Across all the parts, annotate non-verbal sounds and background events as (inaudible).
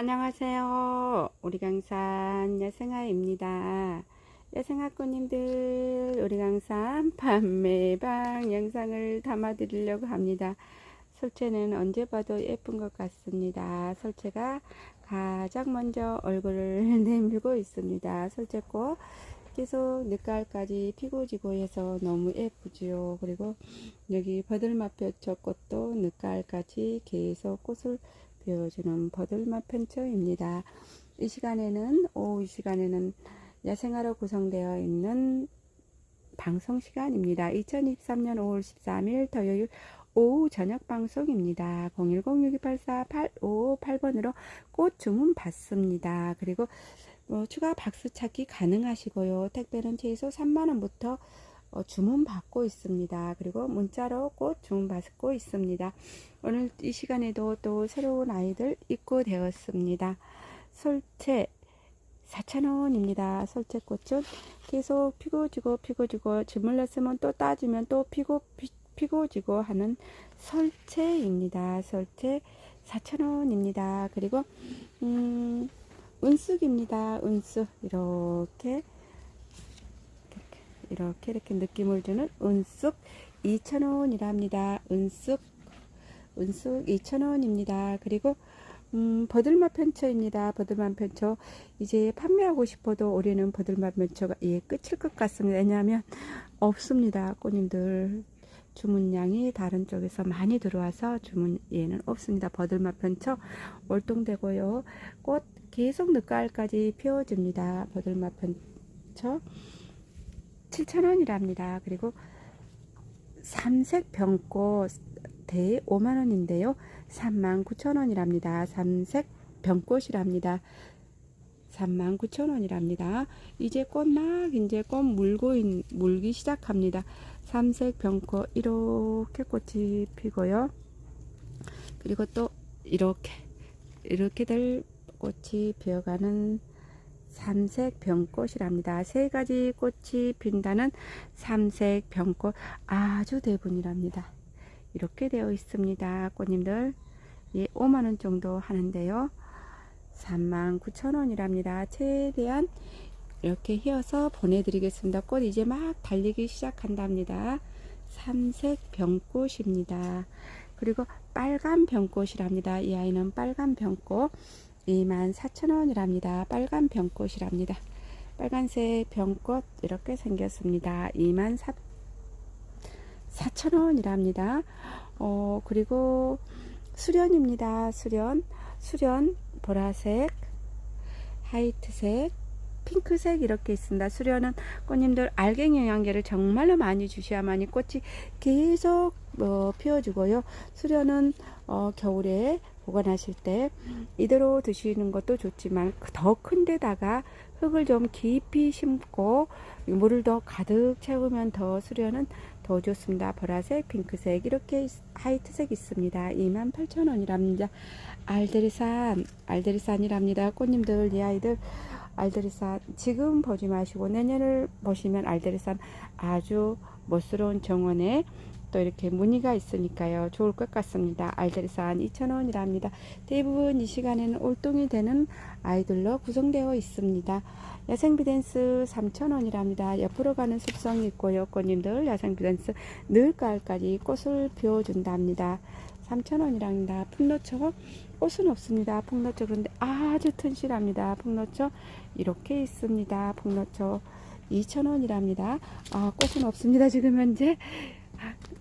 안녕하세요. 우리 강산 여생아입니다. 여생아꾼님들, 우리 강산 판매방 영상을 담아 드리려고 합니다. 설채는 언제 봐도 예쁜 것 같습니다. 설채가 가장 먼저 얼굴을 (laughs) 내밀고 있습니다. 설채꽃 계속 늦가을까지 피고 지고 해서 너무 예쁘지요. 그리고 여기 버들마뼈 꽃도 늦가을까지 계속 꽃을 피워주는 버들맛 펜처입니다. 이 시간에는 오후 이 시간에는 야생화로 구성되어 있는 방송 시간입니다. 2023년 5월 13일 토요일 오후 저녁 방송입니다. 010-6284-8558번으로 꽃 주문 받습니다. 그리고 어, 추가 박스 찾기 가능하시고요. 택배는 최소 3만원부터 어, 주문 받고 있습니다. 그리고 문자로 꽃 주문 받고 있습니다. 오늘 이 시간에도 또 새로운 아이들 입고되었습니다. 솔채 4,000원입니다. 솔채꽃은 계속 피고 지고 피고 지고 주물렀으면 또 따주면 또 피고 피, 피고 지고 하는 설채입니다. 설채 4,000원입니다. 그리고 음, 은숙입니다. 은숙 이렇게 이렇게 이렇게 느낌을 주는 은숙 2,000원이랍니다. 은숙 은숙 2,000원입니다. 그리고 음, 버들맛 편처입니다. 버들맛 편처 이제 판매하고 싶어도 올해는 버들맛 편처가 예, 끝일 것 같습니다. 왜냐하면 없습니다. 꽃님들 주문량이 다른 쪽에서 많이 들어와서 주문 얘는 없습니다. 버들맛 편처 월동되고요. 꽃 계속 늦가을까지 피워줍니다. 버들맛 편처 7,000원이랍니다. 그리고 삼색 병꽃 대 5만원인데요. 39,000원이랍니다. 삼색 병꽃이랍니다. 39,000원이랍니다. 이제 꽃 막 이제 꽃 물고 있, 물기 시작합니다. 삼색 병꽃 이렇게 꽃이 피고요. 그리고 또 이렇게 이렇게들 꽃이 피어가는 삼색 병꽃이랍니다. 세 가지 꽃이 핀다는 삼색 병꽃 아주 대분이랍니다. 이렇게 되어 있습니다. 꽃님들 예, 5만원 정도 하는데요. 39,000원이랍니다. 최대한 이렇게 휘어서 보내드리겠습니다. 꽃 이제 막 달리기 시작한답니다. 삼색 병꽃입니다. 그리고 빨간 병꽃이랍니다. 이 아이는 빨간 병꽃 24,000원이랍니다. 빨간 병꽃이랍니다. 빨간색 병꽃 이렇게 생겼습니다. 24,000원이랍니다. 어, 그리고 수련입니다. 수련. 수련 보라색, 하이트색, 핑크색 이렇게 있습니다. 수련은 꽃님들 알갱이 영양제를 정말로 많이 주셔야만이 꽃이 계속 어, 피워주고요. 수련은 어, 겨울에 보관하실 때 이대로 드시는 것도 좋지만 더 큰 데다가 흙을 좀 깊이 심고 물을 더 가득 채우면 더 수련은 더 좋습니다. 보라색, 핑크색 이렇게 하이트색 있습니다. 28,000원이랍니다. 알데리산, 알데리산이랍니다. 꽃님들, 이 아이들 알데리산 지금 보지 마시고 내년을 보시면 알데리산 아주 멋스러운 정원에 또 이렇게 무늬가 있으니까요. 좋을 것 같습니다. 알데리산 2,000원이랍니다. 대부분 이 시간에는 올동이 되는 아이들로 구성되어 있습니다. 야생비댄스 3,000원이랍니다. 옆으로 가는 습성이 있고요. 꽃님들 야생비댄스 늦가을까지 꽃을 피워준답니다. 3,000원이랍니다. 풍노초 꽃은 없습니다. 풍노초 그런데 아주 튼실합니다. 풍노초 이렇게 있습니다. 풍노초 2,000원이랍니다. 아, 꽃은 없습니다. 지금 현재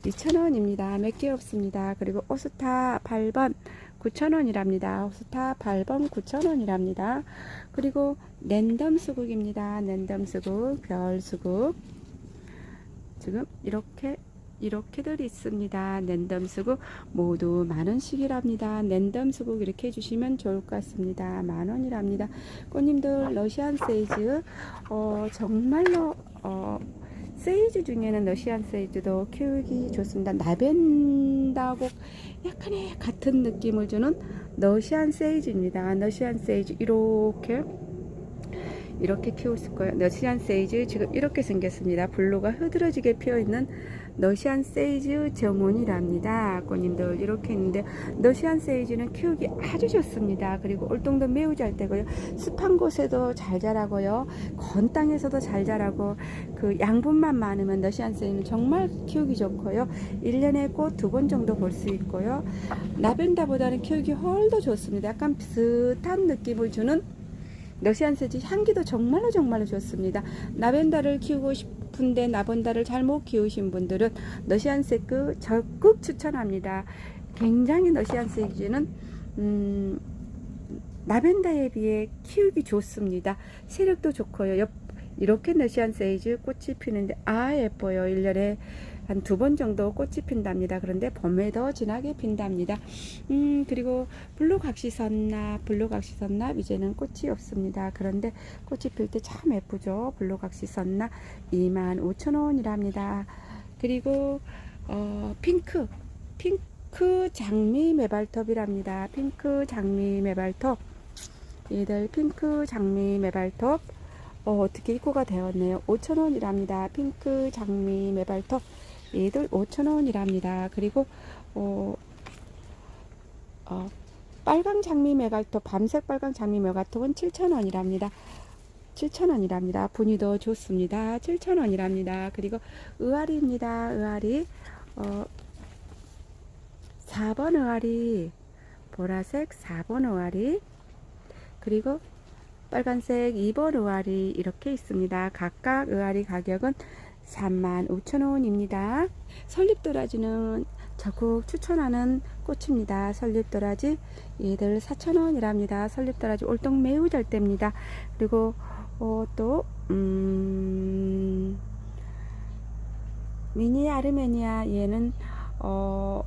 2,000원입니다. 몇 개 없습니다. 그리고 오스타 8번 9,000원이랍니다. 오스타 8번 9,000원이랍니다. 그리고 랜덤 수국입니다. 랜덤 수국, 별 수국. 지금 이렇게 이렇게들 있습니다. 랜덤 수국 모두 만원씩이랍니다. 랜덤 수국 이렇게 해주시면 좋을 것 같습니다. 만원이랍니다. 꽃님들 러시안 세이즈 어, 정말로 어, 세이즈 중에는 러시안 세이즈도 키우기 좋습니다. 나벤다고 약간의 같은 느낌을 주는 러시안 세이즈입니다. 러시안 세이즈 이렇게 이렇게 키울 거예요. 너시안 세이즈 지금 이렇게 생겼습니다. 블루가 흐드러지게 피어 있는 너시안 세이즈 정원이랍니다. 꽃님들 이렇게 있는데 너시안 세이즈는 키우기 아주 좋습니다. 그리고 올동도 매우 잘 되고요. 습한 곳에도 잘 자라고요. 건 땅에서도 잘 자라고 그 양분만 많으면 너시안 세이즈는 정말 키우기 좋고요. 1년에 꽃 두 번 정도 볼 수 있고요. 라벤더보다는 키우기 훨더 좋습니다. 약간 비슷한 느낌을 주는 러시안 세지 향기도 정말로 정말로 좋습니다. 라벤더를 키우고 싶은데 라벤더를 잘 못 키우신 분들은 러시안 세크 적극 추천합니다. 굉장히 러시안 세지는 음, 라벤더에 비해 키우기 좋습니다. 세력도 좋고요. 옆, 이렇게 러시안 세이즈 꽃이 피는데 아 예뻐요. 1년에 한 두 번 정도 꽃이 핀답니다. 그런데 봄에 더 진하게 핀답니다. 음, 그리고 블루 각시선납, 블루 각시선납 이제는 꽃이 없습니다. 그런데 꽃이 필 때 참 예쁘죠. 블루 각시선납 25,000원이랍니다. 그리고 어, 핑크, 핑크 장미 매발톱이랍니다. 핑크 장미 매발톱. 얘들 핑크 장미 매발톱. 어, 어떻게 입고가 되었네요. 5,000원이랍니다. 핑크 장미 매발톱. 얘들 5,000원이랍니다. 그리고 어, 어, 빨강 장미 메갈톱, 밤색 빨강 장미 메갈톱은 7,000원이랍니다. 7,000원이랍니다. 분위도 좋습니다. 7,000원이랍니다. 그리고 의아리입니다. 의아리. 어, 4번 의아리. 보라색 4번 의아리. 그리고 빨간색 2번 의아리 이렇게 있습니다. 각각 의아리 가격은 35,000원입니다. 설립도라지는 적극 추천하는 꽃입니다. 설립도라지 얘들 4,000원이랍니다. 설립도라지 올동 매우 잘 됩니다. 그리고 어, 또 음, 미니 아르메니아 얘는 어,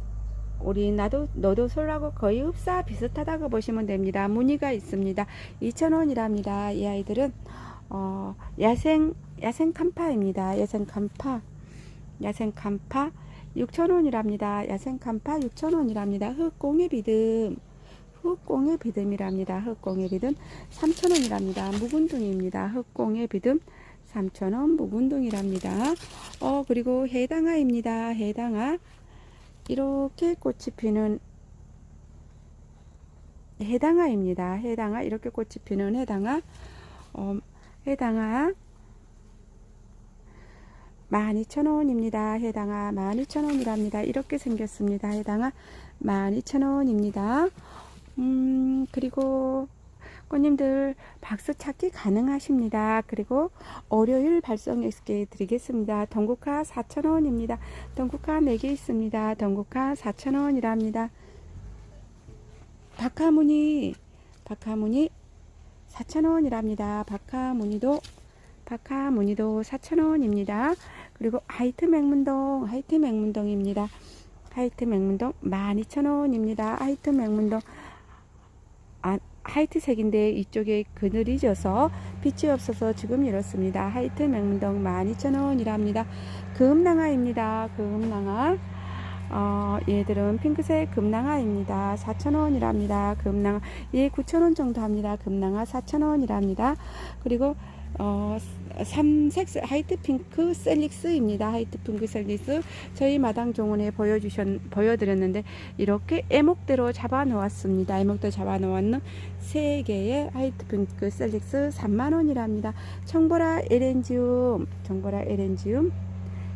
우리 나도 너도 솔하고 거의 흡사 비슷하다고 보시면 됩니다. 무늬가 있습니다. 2,000원이랍니다. 이 아이들은 어, 야생 야생 캄파입니다. 야생 캄파 야생 캄파 6,000원이랍니다. 야생 캄파 6,000원이랍니다. 흑공의 비듬 흑공의 비듬이랍니다. 흑공의 비듬 3,000원이랍니다. 묵은둥입니다. 흑공의 비듬 3,000원 묵은둥이랍니다. 어 그리고 해당아입니다. 해당아 이렇게 꽃이 피는 해당아입니다. 해당아 이렇게 꽃이 피는 해당아 어, 해당아 12,000원입니다. 해당아 12,000원이랍니다. 이렇게 생겼습니다. 해당아 12,000원입니다. 음, 그리고 꽃님들 박스 찾기 가능하십니다. 그리고 월요일 발송해 드리겠습니다. 동국화 4,000원입니다. 동국화 4개 있습니다. 동국화 4,000원이랍니다. 박하무늬, 박하무늬 4,000원이랍니다. 박하무늬도 박하무늬도 4,000원입니다. 그리고 하이트 맹문동, 하이트 맹문동입니다. 하이트 맹문동 12,000원입니다. 하이트 맹문동 아, 하이트 색인데 이쪽에 그늘이 져서 빛이 없어서 지금 이렇습니다. 하이트 맹문동 12,000원이랍니다. 금낭아입니다. 금낭아. 어, 얘들은 핑크색 금낭아입니다. 4,000원이랍니다. 금낭아. 얘 9,000원 정도 합니다. 금낭아 4,000원이랍니다. 그리고 어, 삼색 하이트 핑크 셀릭스입니다. 하이트 핑크 셀릭스 저희 마당 정원에 보여주셨 보여드렸는데 이렇게 애목대로 잡아 놓았습니다. 애목대로 잡아 놓았는 세 개의 하이트 핑크 셀릭스 3만 원이랍니다. 청보라 에렌지움, 청보라 에렌지움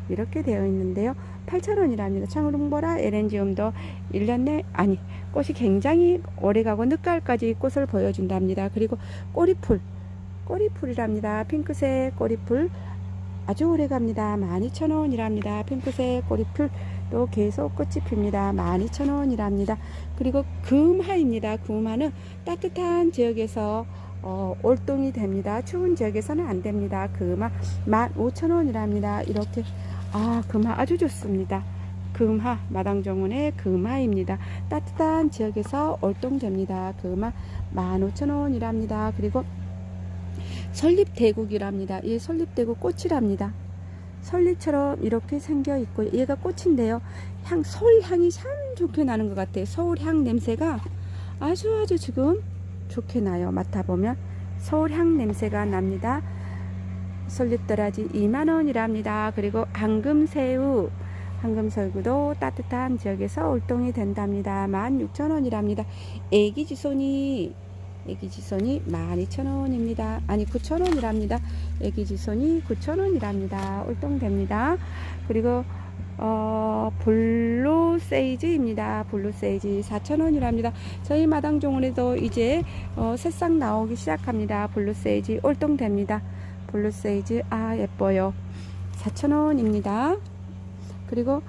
이렇게 되어 있는데요. 8,000원이랍니다. 청롱보라 에렌지움도 1년 내 아니 꽃이 굉장히 오래가고 늦가을까지 꽃을 보여준답니다. 그리고 꼬리풀 꼬리풀이랍니다. 핑크색 꼬리풀 아주 오래 갑니다. 12,000원이랍니다. 핑크색 꼬리풀 또 계속 꽃이 핍니다. 12,000원이랍니다. 그리고 금하입니다. 금하는 따뜻한 지역에서 어, 올동이 됩니다. 추운 지역에서는 안 됩니다. 금하 15,000원이랍니다. 이렇게 아 금하 아주 좋습니다. 금하 마당정원의 금하입니다. 따뜻한 지역에서 올동됩니다. 금하 15,000원이랍니다. 그리고 설립대국이랍니다. 이 설립대국 꽃이랍니다. 설립처럼 이렇게 생겨 있고 얘가 꽃인데요. 향 서울 향이 참 좋게 나는 것 같아요. 서울 향 냄새가 아주 아주 지금 좋게 나요. 맡아보면 솔향 냄새가 납니다. 솔잎도라지 2만원이랍니다. 그리고 황금새우, 황금설구도 따뜻한 지역에서 올동이 된답니다. 16,000원이랍니다. 애기지손이, 애기지손이 12,000원입니다. 아니 9,000원이랍니다. 애기지손이 9,000원이랍니다. 올동됩니다. 그리고 어, 블루 세이지입니다. 블루 세이지 4,000원이랍니다. 저희 마당 종원에도 이제 어, 새싹 나오기 시작합니다. 블루 세이지 올동됩니다. 블루 세이지 아 예뻐요. 4,000원입니다. 그리고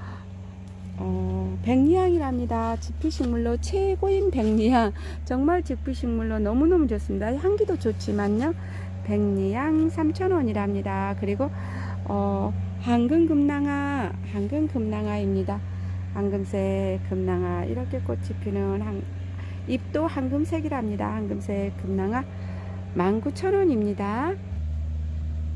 어, 백리향이랍니다. 지피식물로 최고인 백리향. 정말 지피식물로 너무너무 좋습니다. 향기도 좋지만요. 백리향 3,000원이랍니다. 그리고 어, 황금금낭아, 황금금낭아입니다. 황금색 금낭아 이렇게 꽃이 피는 한, 잎도 황금색이랍니다. 황금색 금낭아 19,000원입니다.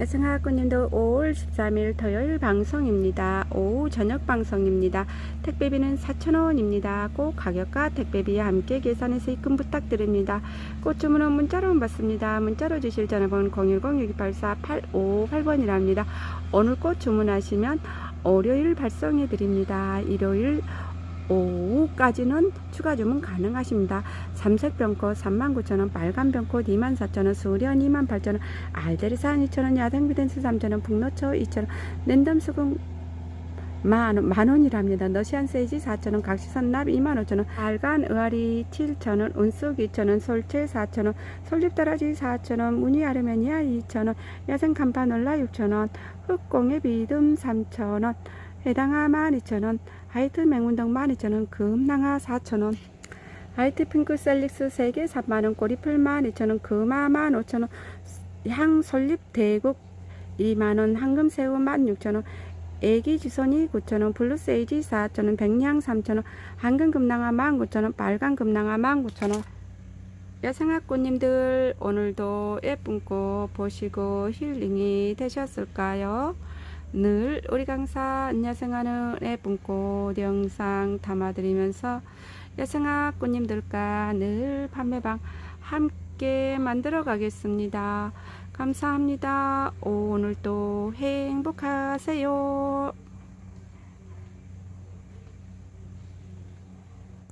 애청하학군님도 5월 13일 토요일 방송입니다. 오후 저녁 방송입니다. 택배비는 4,000원입니다. 꼭 가격과 택배비와 함께 계산해서 입금 부탁드립니다. 꽃 주문은 문자로 받습니다. 문자로 주실 전화번호 010-6284-858번이랍니다. 오늘 꽃 주문하시면 월요일 발송해 드립니다. 일요일 오후까지는 추가 주문 가능하십니다. 삼색 병꽃 39,000원, 빨간 병꽃 24,000원, 수련 28,000원, 알데리 산 2,000원, 야생비덴스 3,000원, 북노초 2,000원, 랜덤 수금 만, 만 원이랍니다. 너시안 세이지 4,000원, 각시선납 25,000원, 빨간 의아리 7,000원, 운쑥 2,000원, 솔채 4,000원, 솔잎다라지 4,000원, 무늬 아르메니아 2,000원, 야생 캄파놀라 6,000원, 흑공의 비듬 3,000원, 해당아 12,000원, 하이트 맹문동 12,000원, 금낭아 4,000원, 하이트 핑크 셀릭스 3개 3만원, 꼬리풀 12,000원, 금아 15,000원, 향 솔잎 대국 2만원, 황금새우 16,000원, 애기 지선이 9,000원, 블루 세이지 4,000원, 백냥 3,000원, 황금 금낭아 19,000원, 빨간 금낭아 19,000원. 야생학 꽃님들 오늘도 예쁜 꽃 보시고 힐링이 되셨을까요? 늘 우리 강사 안녕생하는 예쁜 꽃 영상 담아드리면서 야생학 꽃님들과 늘 판매방 함께 만들어 가겠습니다. 감사합니다. 오늘도 행복하세요.